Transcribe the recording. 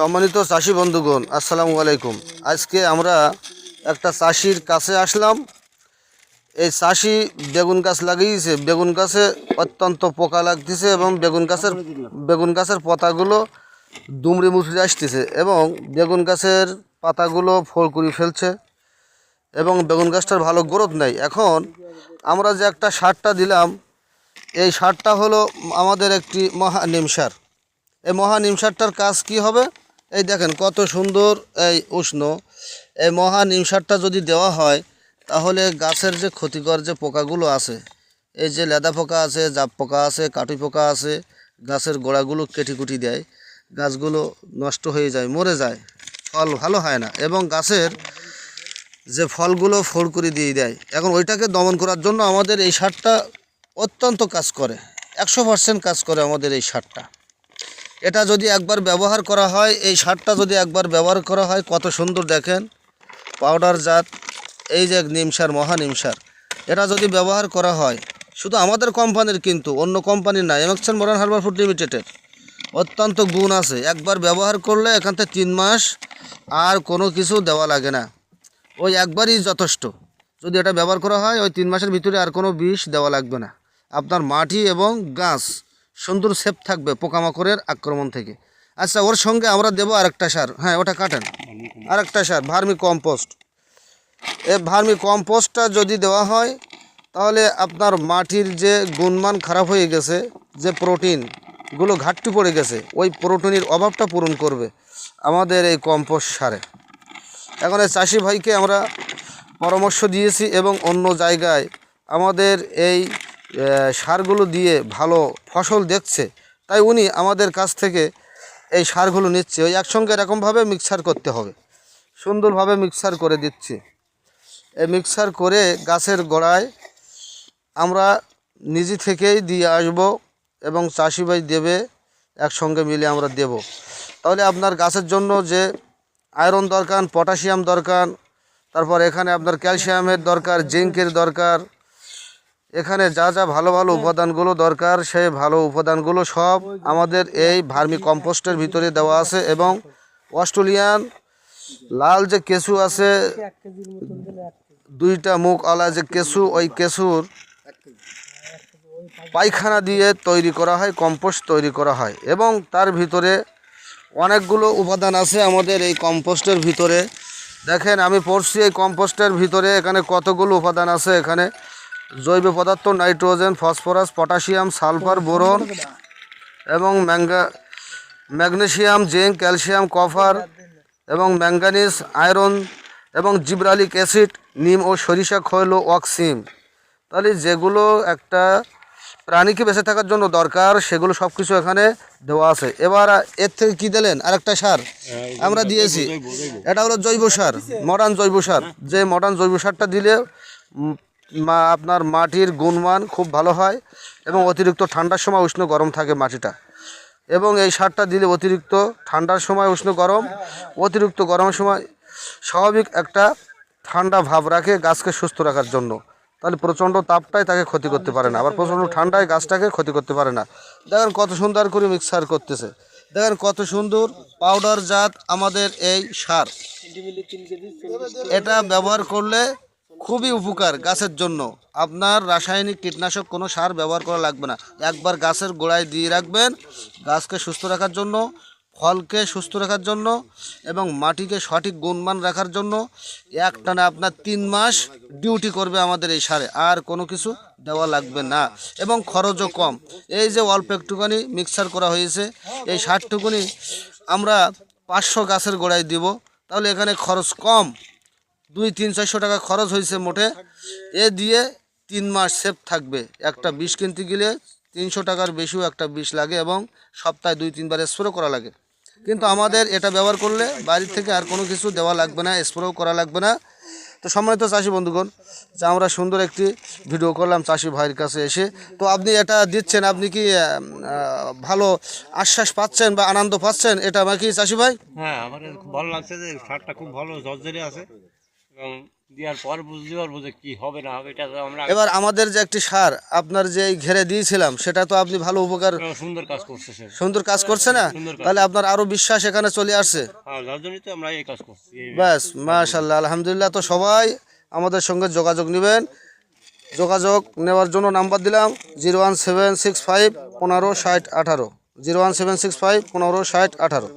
সম্মানিত চাষি বন্ধুগণ, আসসালামু আলাইকুম। আজকে আমরা একটা চাষির কাছে আসলাম। এই চাষি বেগুন গাছ লাগিয়েছে। বেগুন গাছে অত্যন্ত পোকা লাগতেছে এবং বেগুন গাছের বেগুন গাছের পাতাগুলো দুমড়ে মুচড়ে আসতেছে এবং বেগুন গাছের পাতাগুলো ফল করে ফেলছে এবং বেগুন গাছটার ভালো গ্রোথ নেই। এখন আমরা যে একটা সারটা দিলাম, এই সারটা হলো আমাদের একটি মহা নিম সার। এই মহা নিম সারটার কাজ কি হবে? এই দেখেন কত সুন্দর এই উষ্ণ। এই মহা নিম সারটা যদি দেওয়া হয়, তাহলে গাছের যে ক্ষতিকর যে পোকাগুলো আছে, এই যে লেদা পোকা আছে জাপ পোকা আছে কাটুই পোকা আছে, গাছের গোড়াগুলো কেটে কুটি দেয়, গাছগুলো নষ্ট হয়ে যায়, মরে যায়, ফল ভালো হয় না। এবং গাছের যে ফলগুলো ফোড় করে দিয়ে দেয়, এখন ওইটাকে দমন করার জন্য আমাদের এই সারটা অত্যন্ত কাজ করে, একশো পার্সেন্ট কাজ করে আমাদের এই সারটা। এটা যদি একবার ব্যবহার করা হয়, এই সারটা যদি একবার ব্যবহার করা হয়, কত সুন্দর দেখেন। পাউডার জাত, এই যে নিমসার মহা নিম সার। এটা যদি ব্যবহার করা হয়, শুধু আমাদের কোম্পানির কিন্তু, অন্য কোম্পানির না এমএক্সন মডার্ন হার্বাল ফুড লিমিটেডের। অত্যন্ত গুণ আছে। একবার ব্যবহার করলে এখান থেকে তিন মাস আর কোনো কিছু দেওয়া লাগে না। ওই একবারই যথেষ্ট। যদি এটা ব্যবহার করা হয়, ওই তিন মাসের ভিতরে আর কোনো বিষ দেওয়া লাগবে না। আপনার মাটি এবং গাছ সুন্দর সেফ থাকবে পোকামাকড়ের আক্রমণ থেকে। আচ্ছা ওর সঙ্গে আমরা দেবো আরেকটা সার। হ্যাঁ ওটা কাটেন। আরেকটা সার, ভার্মি কম্পোস্ট। এ ভার্মি কম্পোস্টটা যদি দেওয়া হয়, তাহলে আপনার মাটির যে গুণমান খারাপ হয়ে গেছে, যে প্রোটিনগুলো ঘাটতি পড়ে গেছে, ওই প্রোটিনের অভাবটা পূরণ করবে আমাদের এই কম্পোস্ট সারে। এখন এই চাষি ভাইকে আমরা পরামর্শ দিয়েছি এবং অন্য জায়গায় আমাদের এই সারগুলো দিয়ে ভালো ফসল দেখছে। তাই উনি আমাদের কাছ থেকে এই সারগুলো নিচ্ছে। ওই একসঙ্গে এরকমভাবে মিক্সার করতে হবে। সুন্দরভাবে মিক্সার করে দিচ্ছি। এই মিক্সার করে গাছের গোড়ায় আমরা নিজে থেকেই দিয়ে আসব এবং চাষি ভাই দেবে, একসঙ্গে মিলে আমরা দেব। তাহলে আপনার গাছের জন্য যে আয়রন দরকার পটাশিয়াম দরকার, তারপর এখানে আপনার ক্যালসিয়ামের দরকার জিঙ্কের দরকার এখানে যা যা ভালো ভালো উপাদানগুলো দরকার সেই ভালো উপাদানগুলো সব আমাদের এই ভার্মি কম্পোস্টের ভিতরে দেওয়া আছে এবং অস্ট্রেলিয়ান লাল যে কেঁচু আছে দুইটা মুখ আলা যে কেঁচু ওই কেঁচুর পায়খানা দিয়ে তৈরি করা হয় কম্পোস্ট তৈরি করা হয় এবং তার ভিতরে অনেকগুলো উপাদান আছে আমাদের এই কম্পোস্টের ভিতরে। দেখেন আমি পড়ছি এই কম্পোস্টের ভিতরে এখানে কতগুলো উপাদান আছে এখানে। জৈব পদার্থ, nitrogen, phosphorus, potassium, sulphur, boron এবং ম্যাঙ্গা ম্যাগনেশিয়াম জিঙ্ক, ক্যালসিয়াম, কফার এবং ম্যাঙ্গানিজ, আয়রন এবং জিব্রালিক অ্যাসিড, নিম ও সরিষা, খৈল অক্সিম। তাহলে যেগুলো একটা প্রাণীকে বেঁচে থাকার জন্য দরকার, সেগুলো সব কিছু এখানে দেওয়া আছে। এবার এর থেকে কী দিলেন? আরেকটা সার আমরা দিয়েছি। এটা হলো জৈব সার মডার্ন জৈব সার। যে মডার্ন জৈব সারটা দিলে আপনার মাটির গুণমান খুব ভালো হয় এবং অতিরিক্ত ঠান্ডার সময় উষ্ণ গরম থাকে মাটিটা। এবং এই সারটা দিলে অতিরিক্ত ঠান্ডার সময় উষ্ণ গরম, অতিরিক্ত গরমের সময় স্বাভাবিক একটা ঠান্ডা ভাব রাখে গাছকে সুস্থ রাখার জন্য। তাহলে প্রচণ্ড তাপটাই তাকে ক্ষতি করতে পারে না। আবার প্রচণ্ড ঠান্ডায় গাছটাকে ক্ষতি করতে পারে না। দেখেন কত সুন্দর করে মিক্সার করতেছে। দেখেন কত সুন্দর পাউডার জাত আমাদের এই সার। এটা ব্যবহার করলে খুবই উপকার গাছের জন্য। আপনার রাসায়নিক কীটনাশক কোনো সার ব্যবহার করা লাগবে না। একবার গাছের গোড়ায় দিয়ে রাখবেন, গাছকে সুস্থ রাখার জন্য, ফলকে সুস্থ রাখার জন্য এবং মাটিকে সঠিক গুণমান রাখার জন্য একটানা আপনার তিন মাস ডিউটি করবে আমাদের এই সারে, আর কোনো কিছু দেওয়া লাগবে না। এবং খরচও কম। এই যে অল্প একটুখানি মিক্সার করা হয়েছে, এই সারটুকুনি আমরা পাঁচশো গাছের গোড়ায় দিব, তাহলে এখানে খরচ কম। দুই, তিন, চারশো টাকা খরচ হয়েছে মোটে। এ দিয়ে তিন মাস সেফ থাকবে। একটা বিষ কিনতে গেলে তিনশো টাকার বেশিও একটা বিষ লাগে এবং সপ্তাহে দুই তিনবার স্প্রে করা লাগে। কিন্তু আমাদের এটা ব্যবহার করলে বাড়ির থেকে আর কোনো কিছু দেওয়া লাগবে না স্প্রেও করা লাগবে না। তো সম্মানিত চাষি বন্ধুগণ, যে আমরা সুন্দর একটি ভিডিও করলাম চাষি ভাইয়ের কাছে এসে। তো আপনি এটা দিচ্ছেন, আপনি কি ভালো আশ্বাস পাচ্ছেন বা আনন্দ পাচ্ছেন? এটা আমার কি চাষি ভাই? হ্যাঁ আমার খুব ভালো লাগছে যে সারটা খুব ভালো জর্জরি আছে। এবং দেওয়ার পর বুঝতে পারব যে কি হবে না হবে এটা তো আমরা এবার আমাদের যে একটি সার আপনার যে এই ঘেরে দিয়েছিলাম সেটা তো আপনি ভালো উপকার সুন্দর কাজ করছে সুন্দর কাজ করছে না? তাহলে আপনার আরও বিশ্বাস এখানে চলে আসছে। হ্যাঁ যার জন্যই তো আমরা এই কাজ করছি। ব্যাস মাশাল্লাহ আলহামদুলিল্লাহ তো সবাই আমাদের সঙ্গে যোগাযোগ নেবেন। যোগাযোগ নেওয়ার জন্য নাম্বার দিলাম zero one seven six five পনেরো ষাট আঠারো। Zero one seven six five পনেরো ষাট আঠারো।